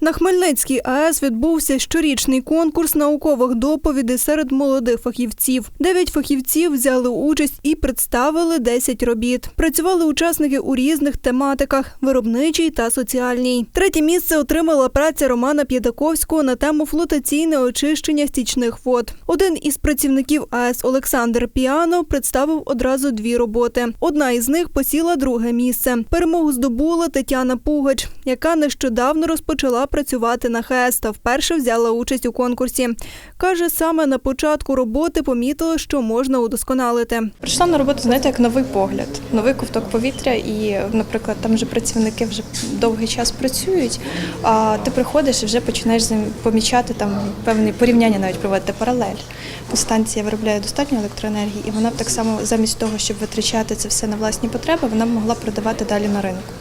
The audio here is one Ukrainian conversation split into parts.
На Хмельницькій АЕС відбувся щорічний конкурс наукових доповідей серед молодих фахівців. Дев'ять фахівців взяли участь і представили 10 робіт. Працювали учасники у різних тематиках виробничій та соціальній. Третє місце отримала праця Романа П'ятаковського на тему флотаційне очищення стічних вод. Один із працівників АЕС Олександр Піано представив одразу дві роботи. Одна із них посіла друге місце. Перемогу здобула Тетяна Пугач, яка нещодавно розпочала працювати на ХЕС та вперше взяла участь у конкурсі. Каже, саме на початку роботи помітила, що можна удосконалити. Прийшла на роботу, знаєте, як новий погляд, новий ковток повітря, і, наприклад, там вже працівники вже довгий час працюють, а ти приходиш і вже починаєш помічати там певні порівняння, навіть проводити паралель. Станція виробляє достатньо електроенергії, і вона б так само замість того, щоб витрачати це все на власні потреби, вона б могла продавати далі на ринку.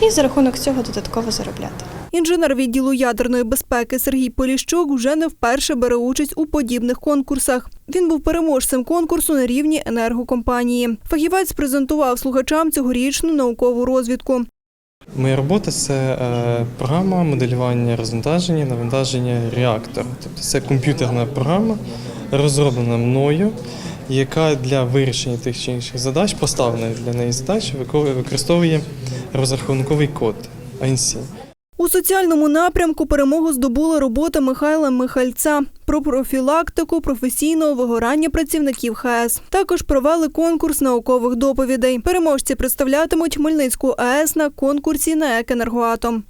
І за рахунок цього додатково заробляти. Інженер відділу ядерної безпеки Сергій Поліщук вже не вперше бере участь у подібних конкурсах. Він був переможцем конкурсу на рівні енергокомпанії. Фахівець презентував слухачам цьогорічну наукову розвідку. Моя робота це е, програма моделювання розвантаження, навантаження реактора. Тобто це комп'ютерна програма, розроблена мною, яка для вирішення тих чи інших задач, поставлених для неї задач, вико- використовує розрахунковий код ANSI. У соціальному напрямку перемогу здобула робота Михайла Михальця про профілактику професійного вигорання працівників ХАЕС. Також провели конкурс наукових доповідей. Переможці представлятимуть Хмельницьку АЕС на конкурсі на «Екенергоатом».